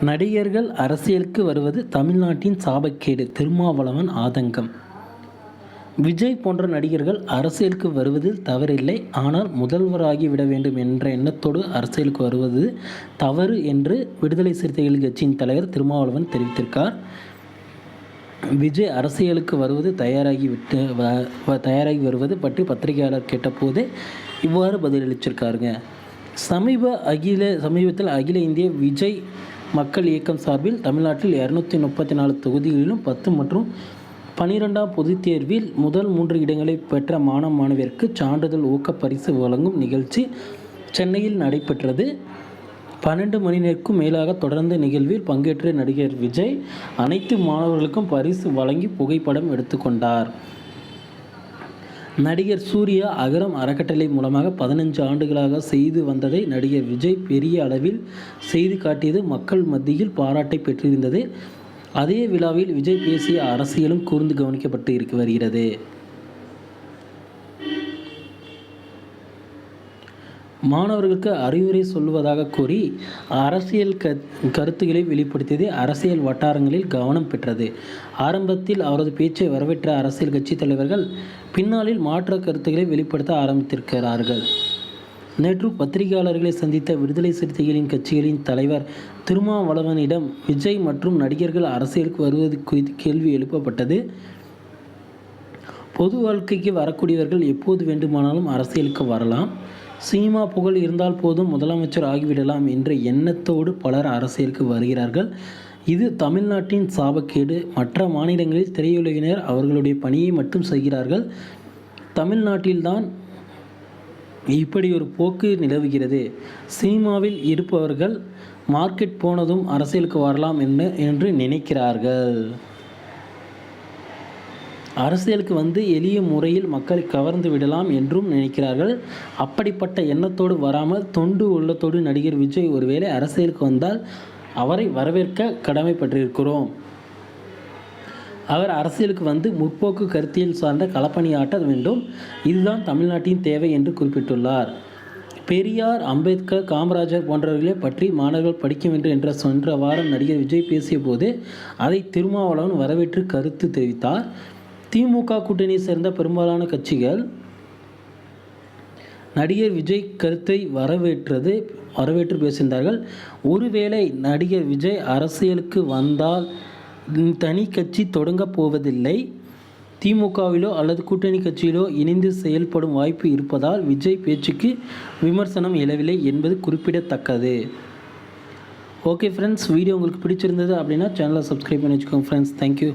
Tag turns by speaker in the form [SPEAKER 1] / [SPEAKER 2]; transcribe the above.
[SPEAKER 1] நடிகர்கள் அரசியலுக்கு வருவது தமிழ்நாட்டின் சாபக்கேடு திருமாவளவன் ஆதங்கம். விஜய் போன்ற நடிகர்கள் அரசியலுக்கு வருவதில் தவறில்லை. ஆனால் முதல்வராகி விட வேண்டும் என்ற எண்ணத்தோடு அரசியலுக்கு வருவது தவறு என்று விடுதலை சிறுத்தைகள் கட்சியின் தலைவர் திருமாவளவன் தெரிவித்திருக்கார். விஜய் அரசியலுக்கு வருவது தயாராகி விட்டு வ- தயாராகி வருவது பற்றி பத்திரிகையாளர் கேட்டபோது இவ்வாறு பதிலளிச்சிருக்காருங்க. சமீப அகில சமீபத்தில் அகில இந்திய விஜய் மக்கள் இயக்கம் சார்பில் தமிழ்நாட்டில் இரநூத்தி முப்பத்தி நாலு தொகுதிகளிலும் பத்து மற்றும் பனிரெண்டாம் பொதுத் தேர்வில் முதல் மூன்று இடங்களை பெற்ற மாணவ மாணவியருக்கு சான்றிதழ் ஊக்கப் பரிசு வழங்கும் நிகழ்ச்சி சென்னையில் நடைபெற்றது. பன்னெண்டு மணி நேருக்கும் மேலாக தொடர்ந்த நிகழ்வில் பங்கேற்ற நடிகர் விஜய் அனைத்து மாணவர்களுக்கும் பரிசு வழங்கி புகைப்படம் எடுத்துக்கொண்டார். நடிகர் சூர்யா அகரம் அறக்கட்டளை மூலமாக பதினஞ்சு ஆண்டுகளாக செய்து வந்ததை நடிகர் விஜய் பெரிய அளவில் செய்து காட்டியது மக்கள் மத்தியில் பாராட்டை பெற்றிருந்தது. அதே விழாவில் விஜய் பேசிய அரசியலும் கூர்ந்து கவனிக்கப்பட்டு இருக்கு வருகிறது. மாணவர்களுக்கு அறிவுரை சொல்வதாக கூறி அரசியல் க கருத்துக்களை வெளிப்படுத்தியது அரசியல் வட்டாரங்களில் கவனம் பெற்றது. ஆரம்பத்தில் அவரது பேச்சை வரவேற்ற அரசியல் கட்சி தலைவர்கள் பின்னாளில் மாற்ற கருத்துக்களை வெளிப்படுத்த ஆரம்பித்திருக்கிறார்கள். நேற்று பத்திரிகையாளர்களை சந்தித்த விடுதலை சிறுத்தைகளின் கட்சிகளின் தலைவர் திருமாவளவனிடம் விஜய் மற்றும் நடிகர்கள் அரசியலுக்கு வருவது குறித்து கேள்வி எழுப்பப்பட்டது. பொது வாழ்க்கைக்கு வரக்கூடியவர்கள் எப்போது வேண்டுமானாலும் அரசியலுக்கு வரலாம். சினிமா புகழ் இருந்தால் போதும் முதலமைச்சர் ஆகிவிடலாம் என்ற எண்ணத்தோடு பலர் அரசியலுக்கு வருகிறார்கள். இது தமிழ்நாட்டின் சாபக்கேடு. மற்ற மாநிலங்களில் திரையுலகினர் அவர்களுடைய பணியை மட்டும் செய்கிறார்கள். தமிழ்நாட்டில்தான் இப்படி ஒரு போக்கு நிலவுகிறது. சினிமாவில் இருப்பவர்கள் மார்க்கெட் போனதும் அரசியலுக்கு வரலாம் என்று என்று நினைக்கிறார்கள். அரசியலுக்கு வந்து எளிய முறையில் மக்களை கவர்ந்து விடலாம் என்றும் நினைக்கிறார்கள். அப்படிப்பட்ட எண்ணத்தோடு வராமல் தொண்டு உள்ளத்தோடு நடிகர் விஜய் ஒருவேளை அரசியலுக்கு வந்தால் அவரை வரவேற்க கடமைப்பட்டிருக்கிறோம். அவர் அரசியலுக்கு வந்து முற்போக்கு கருத்தியல் சார்ந்த களப்பணியாற்ற வேண்டும். இதுதான் தமிழ்நாட்டின் தேவை என்று குறிப்பிட்டுள்ளார். பெரியார் அம்பேத்கர் காமராஜர் போன்றவர்களை பற்றி மாணவர்கள் படிக்க வேண்டும் என்ற சென்ற வாரம் நடிகர் விஜய் பேசிய போது அதை திருமாவளவன் வரவேற்று கருத்து தெரிவித்தார். திமுக கூட்டணியை சேர்ந்த பெரும்பாலான கட்சிகள் நடிகர் விஜய் கருத்தை வரவேற்றது வரவேற்று பேசியிருந்தார்கள். ஒருவேளை நடிகர் விஜய் அரசியலுக்கு வந்தால் தனி கட்சி தொடங்கப் போவதில்லை. திமுகவிலோ அல்லது கூட்டணி கட்சியிலோ இணைந்து செயல்படும் வாய்ப்பு இருப்பதால் விஜய் பேச்சுக்கு விமர்சனம் எழவில்லை என்பது குறிப்பிடத்தக்கது. ஓகே ஃப்ரெண்ட்ஸ் வீடியோ உங்களுக்கு பிடிச்சிருந்தது அப்படின்னா சேனலை சப்ஸ்கிரைப் பண்ணி வச்சுக்கோங்க ஃப்ரெண்ட்ஸ் தேங்க்யூ